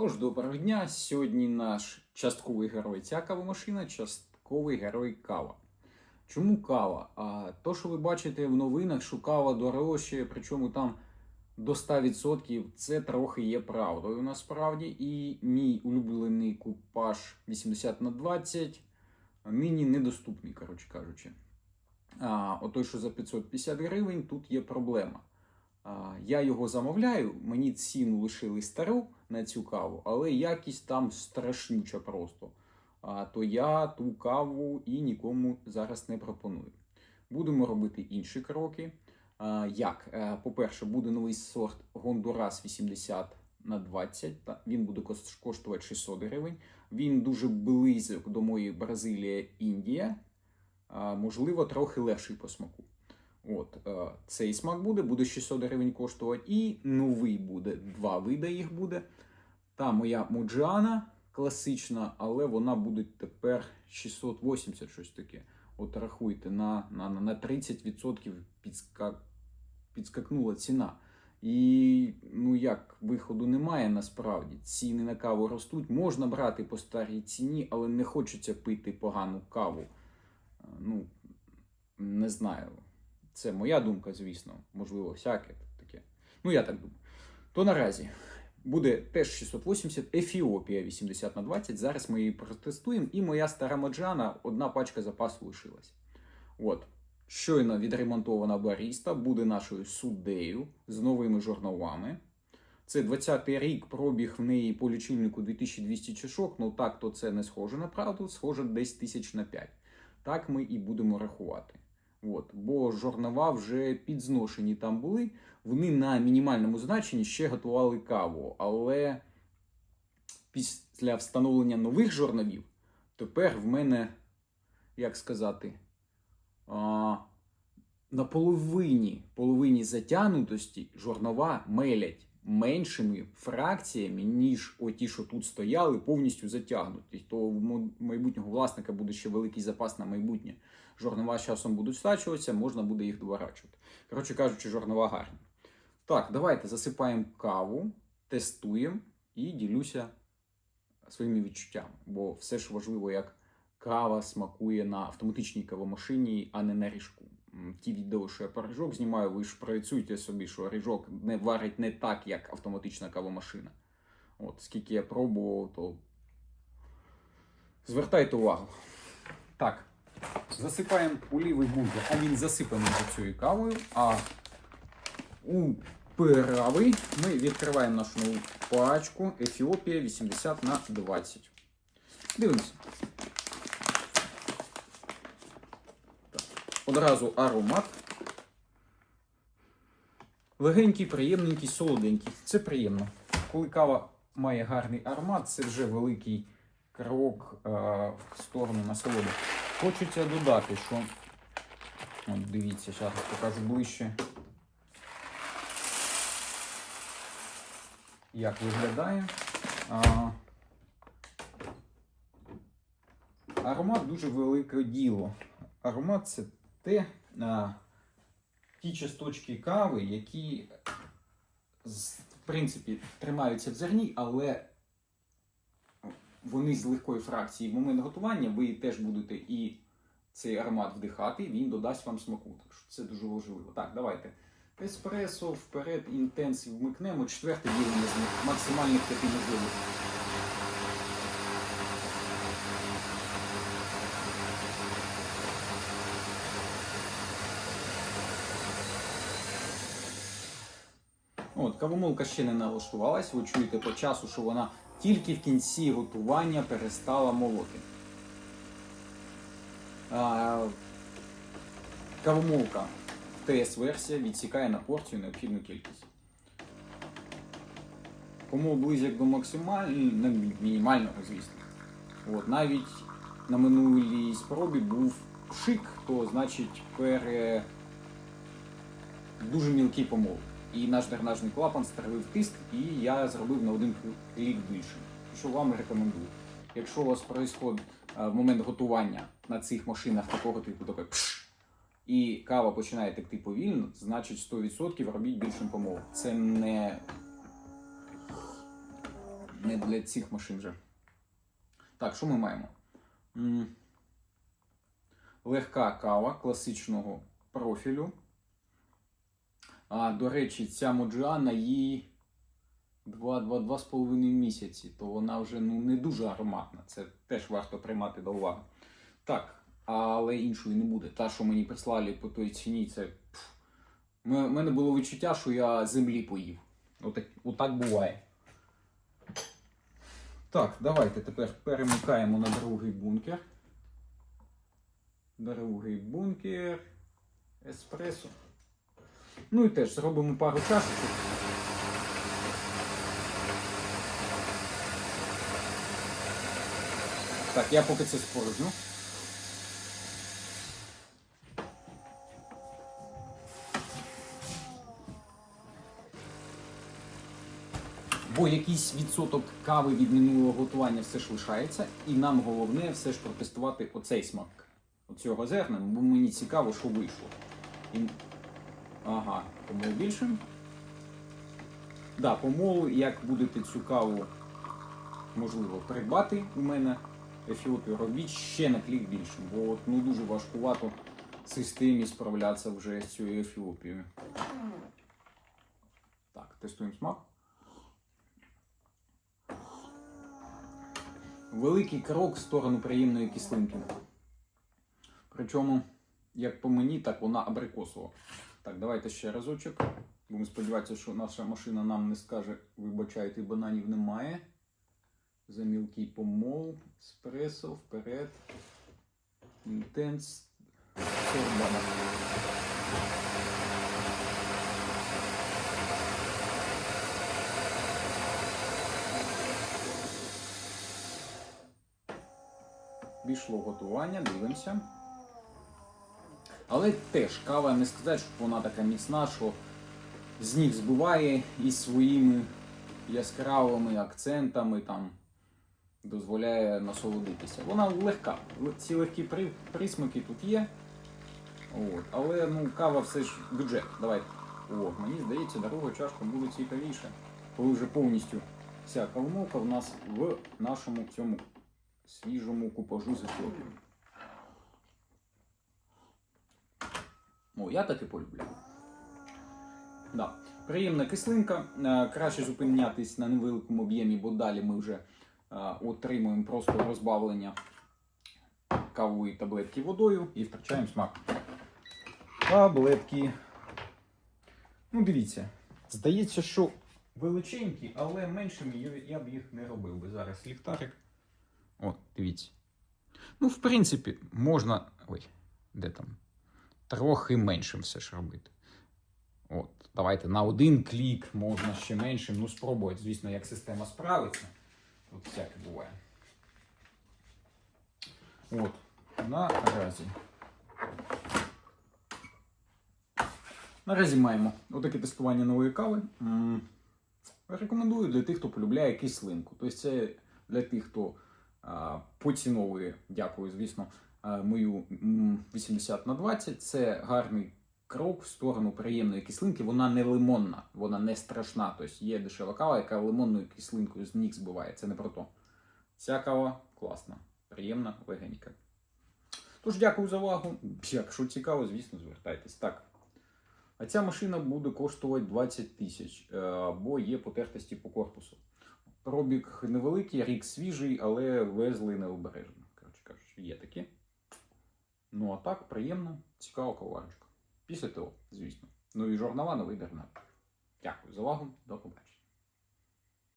Тож, доброго дня. Сьогодні наш частковий герой ця кавомашина, частковий герой кава. Чому кава? А то, що ви бачите в новинах, що кава дорожчає, причому там до 100%, це трохи є правдою насправді. І мій улюблений купаж 80 на 20 нині недоступний, коротше кажучи. А, отой, що за 550 гривень, тут є проблема. Я його замовляю, мені ціну лишили стару на цю каву, але якість там страшнюча просто. То я ту каву і нікому зараз не пропоную. Будемо робити інші кроки. Як? Е, По-перше, буде новий сорт Гондурас 80 на 20. Він буде коштувати 600 гривень. Він дуже близько до моєї Бразилія, Індія. Можливо, трохи легший по смаку. От, е, цей смак буде, буде 600 гривень коштувати, і новий буде. Два види їх буде. Та моя Моджана класична, але вона буде тепер 680 щось таке. От рахуйте, на, на, на 30% підскак, підскакнула ціна. І ну як виходу немає насправді. Ціни на каву ростуть. Можна брати по старій ціні, але не хочеться пити погану каву. Е, Ну, не знаю. Це моя думка, звісно. Можливо, всяке таке. Ну, я так думаю. То наразі буде теж 680, Ефіопія 80 на 20. Зараз ми її протестуємо. І моя стара Моджана, одна пачка запасу лишилась. От. Щойно відремонтована баріста буде нашою суддею з новими журналами. Це 20-й рік пробіг в неї по лічильнику 2200 чашок. Ну так, то це не схоже на правду, схоже десь тисяч на 5. Так ми і будемо рахувати. От, бо жорнова вже підзношені там були. Вони на мінімальному значенні ще готували каву. Але після встановлення нових жорновів тепер в мене, як сказати, а, на половині, половині затягнутості жорнова мелять меншими фракціями, ніж оті, що тут стояли, повністю затягнуті. То в майбутнього власника буде ще великий запас на майбутнє. Жорнова з часом будуть стачуватися, можна буде їх доворачувати. Коротше кажучи, жорнова гарні. Так, давайте засипаємо каву, тестуємо і ділюся своїми відчуттями. Бо все ж важливо, як кава смакує на автоматичній кавомашині, а не на ріжку. Ті відео, що я про ріжок знімаю, ви ж проєцюйте собі, що ріжок не варить не так, як автоматична кавомашина. От, скільки я пробував, то звертайте увагу. Так, засипаємо у лівий бункер, а він засипаний за цією кавою. А у правий ми відкриваємо нашу нову пачку Ефіопія 80 на 20. Дивимося. Одразу аромат. Легенький, приємненький, солоденький. Це приємно. Коли кава має гарний аромат, це вже великий крок е, в сторону насолоди. Хочеться додати, що. От дивіться, зараз покажу ближче. Як виглядає. А, аромат дуже велике діло. Аромат це ті часточки кави, які в принципі тримаються в зерні, але вони з легкої фракції. В момент готування ви теж будете і цей аромат вдихати, він додасть вам смаку. Так що це дуже важливо. Так, давайте. Еспресо вперед, інтенсив вмикнемо. Четверте ділення з них максимальних п'яти можливостей. От, кавомолка ще не налаштувалась. Ви чуєте по часу, що вона тільки в кінці готування перестала молоти. А, кавомолка ТС-версія відсікає на порцію необхідну кількість. Кому близьок до максимального, мінімального, звісно. От, навіть на минулій спробі був пшик, то значить пере... дуже мілкий помол. І наш дренажний клапан стравив тиск, і я зробив на один клік більше. Що вам рекомендую. Якщо у вас происходить в момент готування на цих машинах такого типу таке пш, і кава починає текти повільно, значить 100% робіть більшим помолом. Це не, Не для цих машин вже. Так, що ми маємо? Легка кава класичного профілю. А, до речі, ця Моджіана їй 2-2,5 місяці, то вона вже ну, не дуже ароматна. Це теж варто приймати до уваги. Так, але іншої не буде. Та, що мені прислали по той ціні, це. пф. У мене було відчуття, що я землі поїв. Отак, отак буває. Так, давайте тепер перемикаємо на другий бункер. Другий бункер. Еспресо. Ну і теж зробимо пару чашечок. Так, я поки це спорожню. Бо якийсь відсоток кави від минулого готування все ж лишається, і нам головне все ж протестувати оцей смак оцього зерна, бо мені цікаво, що вийшло. І... Ага, помол більше. Да, помол, як будете цю каву можливо придбати у мене Ефіопію, робіть ще на клік більше, бо от, ну, дуже важкувато системі справлятися вже з цією Ефіопією. Так, тестуємо смак. Великий крок в сторону приємної кислинки. Причому, як по мені, так вона абрикосова. Так, давайте ще разочок. Будемо сподіватися, що наша машина нам не скаже, вибачайте, бананів немає. За мілкий помол, еспресо, вперед. Інтенс. Сорбана. Пішло готування, дивимося. Але теж кава не сказати, що вона така міцна, що з ніг збиває і своїми яскравими акцентами там дозволяє насолодитися. Вона легка. Ці легкі при- присмаки тут є. От. Але ну, кава все ж бюджет. Давайте. О, мені здається, дорога чашка буде цікавіше. Коли вже повністю вся кавомолка в нас в нашому цьому свіжому купажу з О, я так і полюбляю. Да. Приємна кислинка. Е, Краще зупинятись на невеликому об'ємі, бо далі ми вже е, отримуємо просто розбавлення кавової таблетки водою і втрачаємо смак. Таблетки. Ну, дивіться. Здається, що величенькі, але меншими я б їх не робив би зараз. Ліхтарик. От, дивіться. Ну, в принципі, можна. Ой, де там? Трохи меншим все ж робити. От, давайте на один клік можна ще меншим. Ну, спробувати, звісно, як система справиться. Тут всяке буває. От, наразі. Наразі маємо отаке тестування нової кави. Рекомендую для тих, хто полюбляє кислинку. Тобто це для тих, хто поціновує, дякую, звісно, мою 80 на 20. Це гарний крок в сторону приємної кислинки. Вона не лимонна, вона не страшна. Тобто є дешева кава, яка лимонною кислинкою з ніг збиває. Це не про то. Ця кава класна, приємна, легенька. Тож, дякую за увагу. Якщо цікаво, звісно, звертайтесь. Так. А ця машина буде коштувати 20 тисяч, е, бо є потертості по корпусу. Пробіг невеликий, рік свіжий, але везли необережно. Коротше кажучи, є такі. Ну а так, приємно, цікава коварочка. Після того, звісно. Ну і журнала новий Бернат. Дякую за увагу, до побачення.